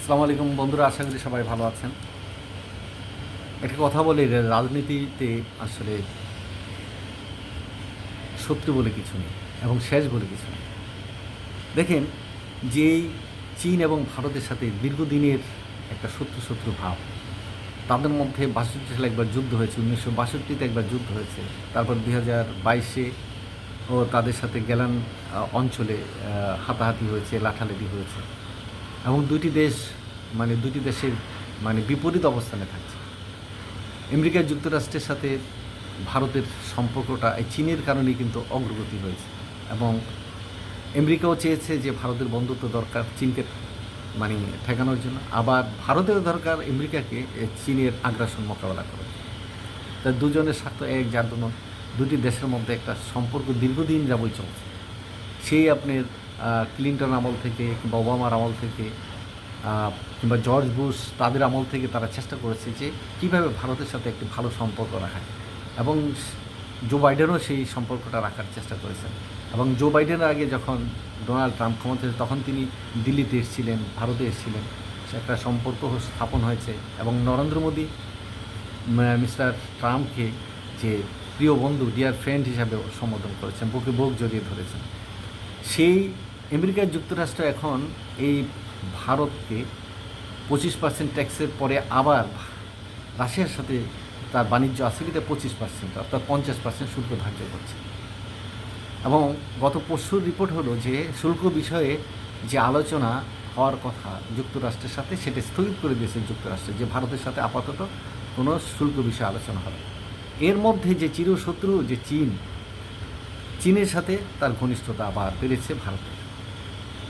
আসসালামু আলাইকুম বন্ধুরা, আশা করি সবাই ভালো আছেন। একটা কথা বলি রাজনীতিতে আসলে শত্রু বলে কিছু নেই এবং শেষ বলে কিছু নেই। দেখেন, যেই চীন এবং ভারতের সাথে দীর্ঘদিনের একটা শত্রু শত্রু ভাব, তাদের মধ্যে বাষট্টি সালে একবার যুদ্ধ হয়েছে, উনিশশো বাষট্টিতে একবার যুদ্ধ হয়েছে, তারপর দুই হাজার বাইশে ও তাদের সাথে গেলান অঞ্চলে হাতাহাতি হয়েছে, লাঠালাঠি হয়েছে। এবং দুইটি দেশ মানে দুটি দেশের মানে বিপরীত অবস্থানে থাকছে। আমেরিকা যুক্তরাষ্ট্রের সাথে ভারতের সম্পর্কটা এই চীনের কারণেই কিন্তু অগ্রগতি হয়েছে এবং আমেরিকাও চেয়েছে যে ভারতের বন্ধুত্ব দরকার চীনকে মানে ঠেকানোর জন্য। আবার ভারতের দরকার আমেরিকাকে চীনের আগ্রাসন মোকাবেলা করার। তাই দুজনের স্বার্থ এক যার জন্য দুটি দেশের মধ্যে একটা সম্পর্ক দীর্ঘদিন যাবই চলছে। সেই আপনার ক্লিন্টন আমল থেকে কিংবা ওবামার আমল থেকে কিংবা জর্জ বুশ তাদের আমল থেকে তারা চেষ্টা করেছে যে কীভাবে ভারতের সাথে একটি ভালো সম্পর্ক রাখা এবং জো বাইডেনও সেই সম্পর্কটা রাখার চেষ্টা করেছেন। এবং জো বাইডেনের আগে যখন ডোনাল্ড ট্রাম্প ক্ষমতায় তখন তিনি দিল্লিতে এসেছিলেন, ভারতে এসেছিলেন। একটা সম্পর্ক স্থাপন হয়েছে এবং নরেন্দ্র মোদী মিস্টার ট্রাম্পকে যে প্রিয় বন্ধু ডিয়ার ফ্রেন্ড হিসাবে সম্বোধন করেছেন, বুকে বুক জড়িয়ে ধরেছেন। সেই আমেরিকা যুক্তরাষ্ট্র এখন এই ভারতকে পঁচিশ পার্সেন্ট ট্যাক্সের পরে আবার রাশিয়ার সাথে তার বাণিজ্য আসিলিতে পঁচিশ পার্সেন্ট অর্থাৎ পঞ্চাশ পার্সেন্ট শুল্ক ধার্য করছে। এবং গত পরশুর রিপোর্ট হলো যে শুল্ক বিষয়ে যে আলোচনা হওয়ার কথা যুক্তরাষ্ট্রের সাথে, সেটা স্থগিত করে দিয়েছে যুক্তরাষ্ট্র যে ভারতের সাথে আপাতত কোনো শুল্ক বিষয়ে আলোচনা হবে এর মধ্যে যে চিরশত্রু যে চীন, চীনের সাথে তার ঘনিষ্ঠতা আবার বেড়েছে ভারতের।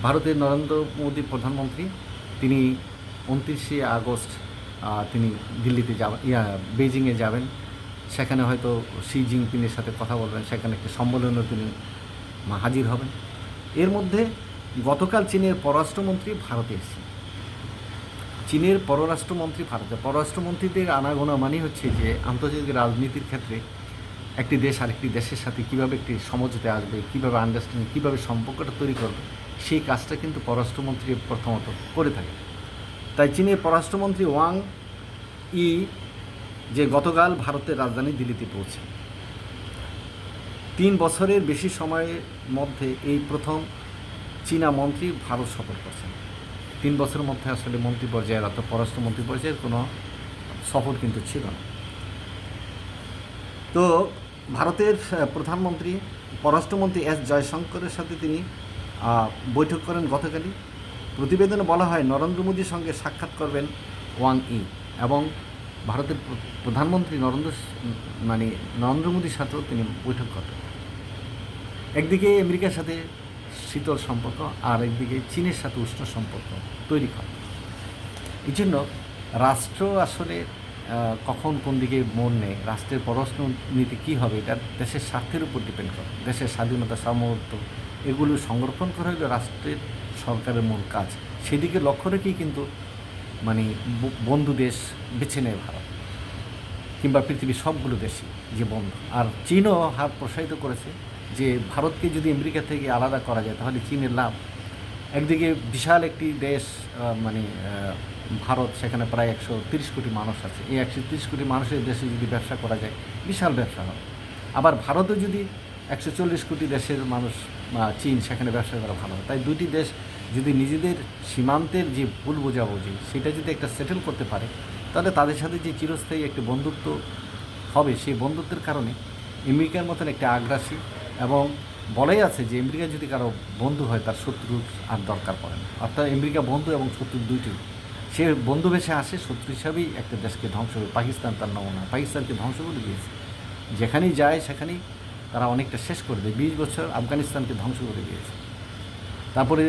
ভারতের নরেন্দ্র মোদী প্রধানমন্ত্রী, তিনি উনত্রিশে আগস্ট তিনি দিল্লিতে যাবেন ইয়া বেজিংয়ে যাবেন। সেখানে হয়তো শি জিনপিংয়ের সাথে কথা বলবেন, সেখানে একটি সম্মেলনে তিনি হাজির হবেন। এর মধ্যে গতকাল চীনের পররাষ্ট্রমন্ত্রী ভারতে এসেছেন। চীনের পররাষ্ট্রমন্ত্রী ভারতে, পররাষ্ট্রমন্ত্রীদের আনাগোনা মানে হচ্ছে যে আন্তর্জাতিক রাজনীতির ক্ষেত্রে একটি দেশ আরেকটি দেশের সাথে কীভাবে একটি সমঝোতে আসবে, কীভাবে আন্ডারস্ট্যান্ডিং কীভাবে সম্পর্কটা তৈরি করবে সেই কাজটা কিন্তু পররাষ্ট্রমন্ত্রী প্রথমত করে থাকে। তাই চীনের পররাষ্ট্রমন্ত্রী ওয়াং ই যে গতকাল ভারতের রাজধানী দিল্লিতে পৌঁছে। তিন বছরের বেশি সময়ের মধ্যে এই প্রথম চীনা মন্ত্রী ভারত সফর করছেন। তিন বছরের মধ্যে আসলে মন্ত্রী পর্যায়ের অর্থাৎ পররাষ্ট্রমন্ত্রী পর্যায়ের কোনো সফর কিন্তু ছিল না। তো ভারতের প্রধানমন্ত্রী, পররাষ্ট্রমন্ত্রী এস জয়শঙ্করের সাথে তিনি বৈঠক করেন গতকালই। প্রতিবেদনে বলা হয়, নরেন্দ্র মোদীর সঙ্গে সাক্ষাৎ করবেন ওয়াং ই এবং ভারতের প্রধানমন্ত্রী নরেন্দ্র মানে নরেন্দ্র মোদীর সাথেও তিনি বৈঠক করবেন। একদিকে আমেরিকার সাথে শীতল সম্পর্ক আর একদিকে চীনের সাথে উষ্ণ সম্পর্ক তৈরি করা। এই জন্য রাষ্ট্র আসলে কখন কোন দিকে মন নেয়, রাষ্ট্রের পররাষ্ট্র নীতি কী হবে, এটা দেশের স্বার্থের উপর ডিপেন্ড করে, দেশের স্বাধীনতা সামর্থ্য এগুলো সংরক্ষণ করা হলো রাষ্ট্রের সরকারের মূল কাজ। সেদিকে লক্ষ্য রেখেই কিন্তু মানে বন্ধু দেশ বেছে নেয় ভারত, কিংবা পৃথিবীর সবগুলো দেশই যে বন্ধু। আর চীনও হাত প্রসারিত করেছে যে ভারতকে যদি আমেরিকা থেকে আলাদা করা যায়, তাহলে চীনের লাভ। একদিকে বিশাল একটি দেশ মানে ভারত, সেখানে প্রায় একশো তিরিশ কোটি মানুষ আছে। এই একশো তিরিশ কোটি মানুষের দেশে যদি ব্যবসা করা যায়, বিশাল ব্যবসা হবে। আবার ভারতও যদি একশো চল্লিশ কোটি দেশের মানুষ বা চীন, সেখানে ব্যবসা করা ভালো তাই দুটি দেশ যদি নিজেদের সীমান্তের যে ভুল বোঝাবুঝি, সেটা যদি একটা সেটেল করতে পারে, তাহলে তাদের সাথে যে চিরস্থায়ী একটি বন্ধুত্ব হবে, সেই বন্ধুত্বের কারণে আমেরিকার মতন একটা আগ্রাসী এবং বলাই আছে যে আমেরিকা যদি কারও বন্ধু হয়, তার শত্রুর আর দরকার পড়ে না। অর্থাৎ আমেরিকা বন্ধু এবং শত্রু দুইটি। সে বন্ধু বেশে আসে, শত্রু হিসাবেই একটা দেশকে ধ্বংস করে পাকিস্তান তার নমুনা। পাকিস্তানকে ধ্বংস করে দিয়েছে। যেখানেই যায়, সেখানেই তারা অনেকটা শেষ করে দেয়। বিশ বছর আফগানিস্তানকে ধ্বংস করে দিয়েছে। তারপরে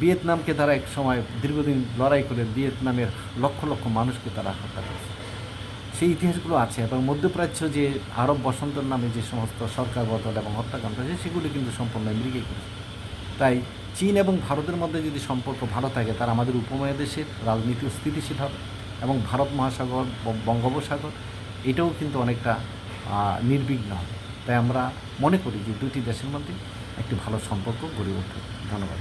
ভিয়েতনামকে তারা এক সময় দীর্ঘদিন লড়াই করে ভিয়েতনামের লক্ষ লক্ষ মানুষকে তারা হত্যা করেছে। সেই ইতিহাসগুলো আছে এবং মধ্যপ্রাচ্য যে আরব বসন্তর নামে যে সমস্ত সরকার বদল এবং হত্যাকাণ্ড আছে, সেগুলো কিন্তু সম্পূর্ণ আমেরিকাই করেছে। তাই চীন এবং ভারতের মধ্যে যদি সম্পর্ক ভালো থাকে তার আমাদের উপমহাদেশের রাজনীতিও স্থিতিশীল হবে এবং ভারত মহাসাগর বঙ্গোপসাগর, এটাও কিন্তু অনেকটা নির্বিঘ্ন হবে। তাই আমরা মনে করি যে দুটি দেশের মধ্যে একটি ভালো সম্পর্ক গড়ে উঠবে ধন্যবাদ।